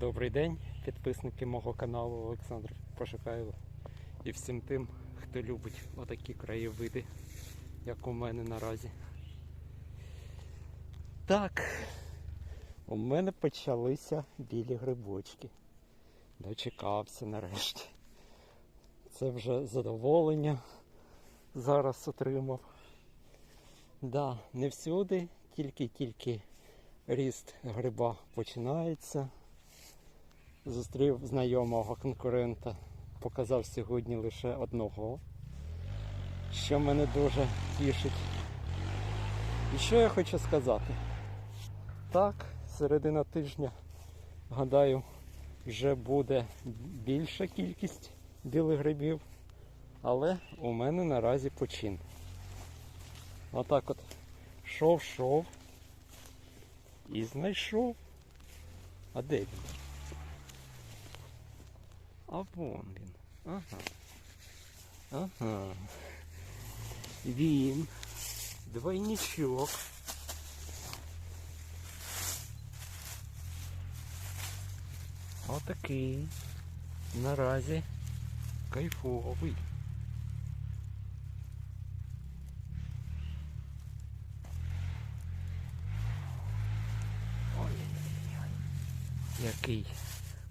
Добрий день, підписники мого каналу Олександр Пошукайло. І всім тим, хто любить отакі краєвиди, як у мене наразі. Так, у мене почалися білі грибочки. Дочекався нарешті. Це вже задоволення зараз отримав. Да, не всюди, тільки-тільки ріст гриба починається. Зустрів знайомого конкурента, показав сьогодні лише одного, що мене дуже тішить. І що я хочу сказати? Так, середина тижня, гадаю, вже буде більша кількість білих грибів, але у мене наразі почин. Отак от шов, шов і знайшов. А де він? А вон він. Ага. Ага. Він. Двойничок. Отакий. Наразі кайфовий. Ой-ой-ой. Який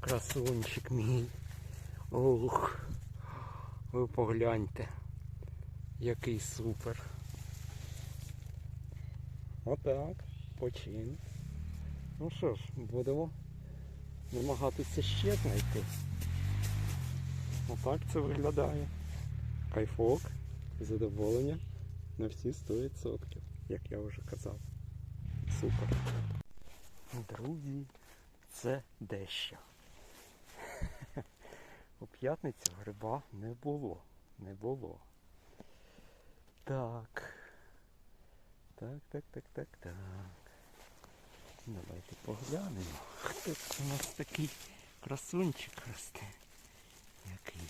красунчик мій. Ух, ви погляньте, який супер. Отак, почин. Ну що ж, будемо намагатися ще знайти. Отак це виглядає. Кайфок, задоволення на всі 100%, як я вже казав. Супер. Друзі, це дещо. У п'ятницю гриба не було. Не було. Так. Так, так, так, так, так. Давайте поглянемо. Хто у нас такий красунчик росте? Який?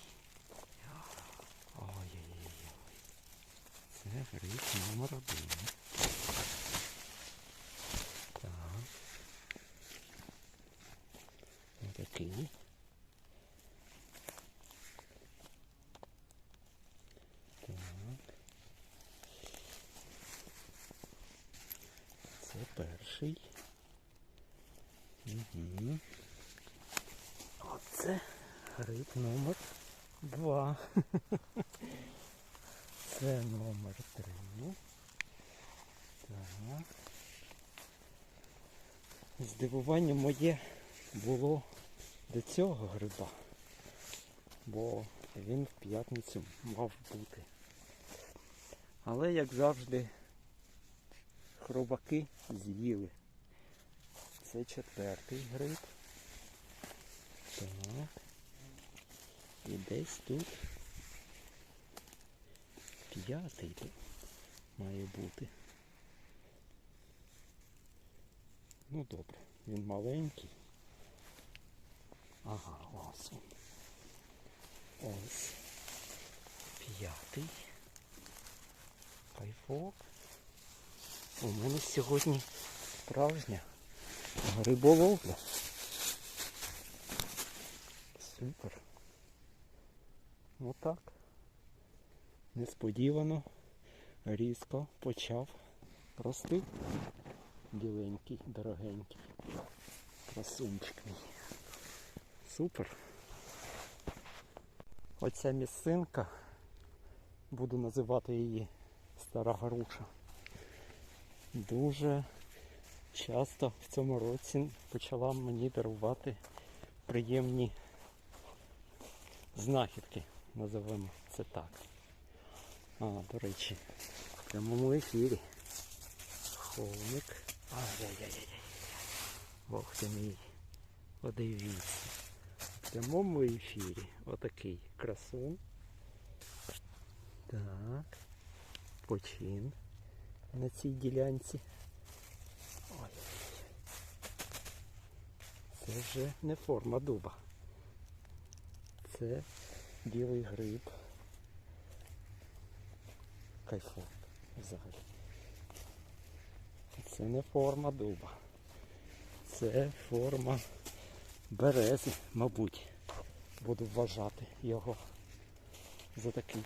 Ой-ой-ой. Це гриб номер один. Так. Отакий. Так. Це перший. Угу. Оце гриб номер два. Це номер три. Так. Здивування моє було до цього гриба, бо він в п'ятницю мав бути. Але, як завжди, хробаки з'їли. Це четвертий гриб. Так. І десь тут п'ятий має бути. Ну добре, він маленький. Ага, ось він. Ось. П'ятий. Кайфок. У мене сьогодні справжня риболовля. Супер. Отак. Несподівано різко почав рости. Біленький, дорогенький. Красунчик. Супер. Оця місцинка, буду називати її Стара Груша. Дуже часто в цьому році почала мені дарувати приємні знахідки, називаємо це так. А, до речі, в прямому ефірі. Холмик. Ай-яй-яй-яй. Бог ти мій. Подивіться. В прямому ефірі отакий красун. Так. Почин на цій ділянці. Ой. Це вже не форма дуба. Це білий гриб. Кайфок взагалі. Це не форма дуба. Це форма берези, мабуть, буду вважати його за такий.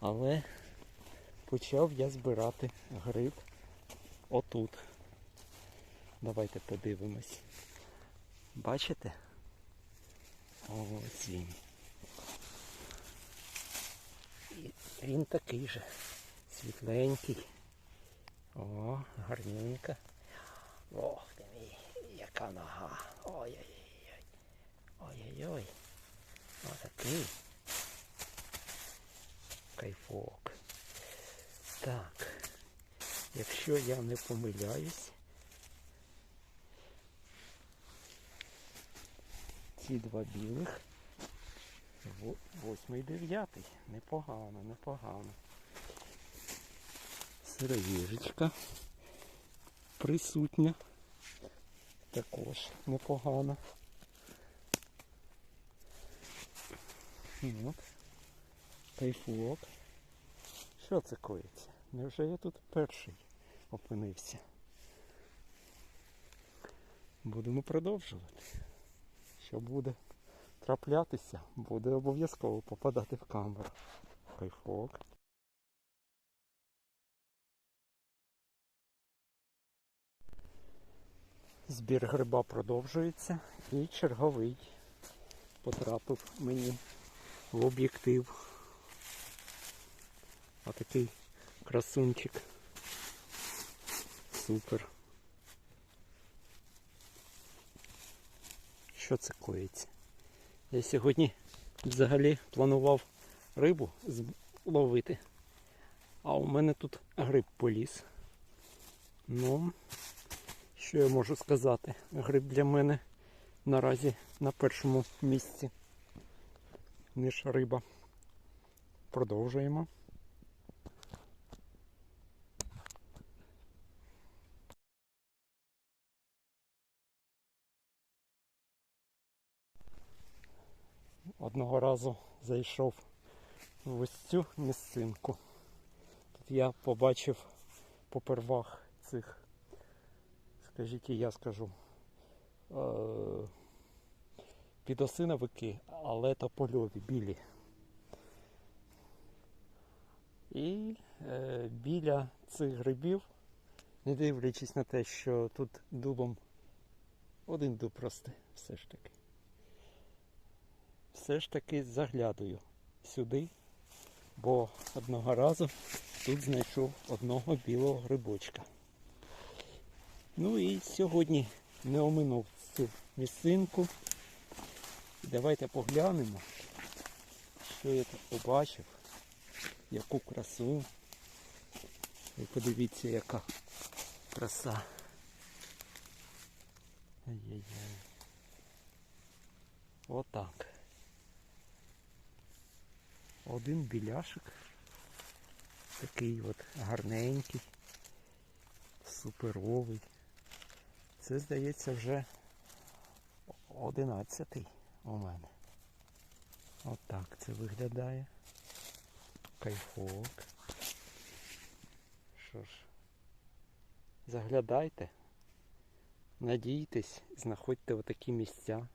Але почав я збирати гриб отут. Давайте подивимось. Бачите? Ось він. І він такий же. Світленький. О, гарненька. Ох ти мій, яка нога. Ой-ой-ой. Ой-ой-ой. Отакий. Кайфок. Так. Якщо я не помиляюсь, ці два білих. Восьмий, дев'ятий. Непогано, непогано. Сироїжечка присутня. Також непогано. От. Кайфок. Що це коїться? Невже я тут перший опинився? Будемо продовжувати. Що буде траплятися, буде обов'язково попадати в камеру. Кайфок. Збір гриба продовжується і черговий потрапив мені в об'єктив. Отакий красунчик. Супер. Що це коїться? Я сьогодні взагалі планував рибу з- ловити, а у мене тут гриб поліз. Ну, що я можу сказати? Гриб для мене наразі на першому місці, ніж риба. Продовжуємо. Одного разу зайшов в ось цю місцинку. Тут я побачив попервах цих, скажіть, і я скажу, е, підосиновики, але топольові, білі. І е, біля цих грибів, не дивлячись на те, що тут дубом один дуб росте, все ж таки. Все ж таки заглядаю сюди, бо одного разу тут знайшов одного білого грибочка. Ну і сьогодні не оминув цю місцинку. Давайте поглянемо, що я тут побачив, яку красу. І подивіться, яка краса. Ай-яй-яй. Отак. Один біляшик. Такий от гарненький, суперовий. Це, здається, вже одинадцятий у мене. Отак це виглядає. Кайфок. Що ж, заглядайте, надійтесь, знаходьте отакі місця.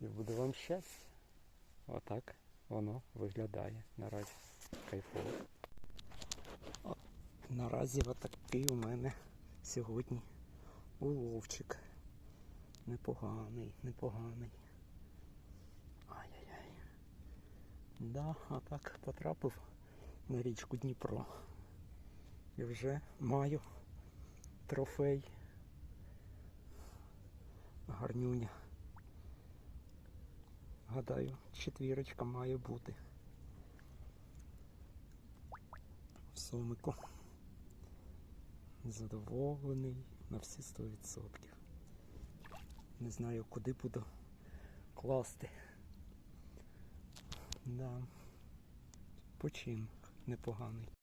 І буде вам щастя. Отак воно виглядає наразі. Кайфово. Наразі отакий у мене сьогодні уловчик. Непоганий, непоганий. Ай-яй-яй. Да, а так потрапив на річку Дніпро. І вже маю трофей. Гарнюня. Гадаю, четвірочка має бути. В сомику. Задоволений на всі 100%. Не знаю, куди буду класти. Да. Почин непоганий.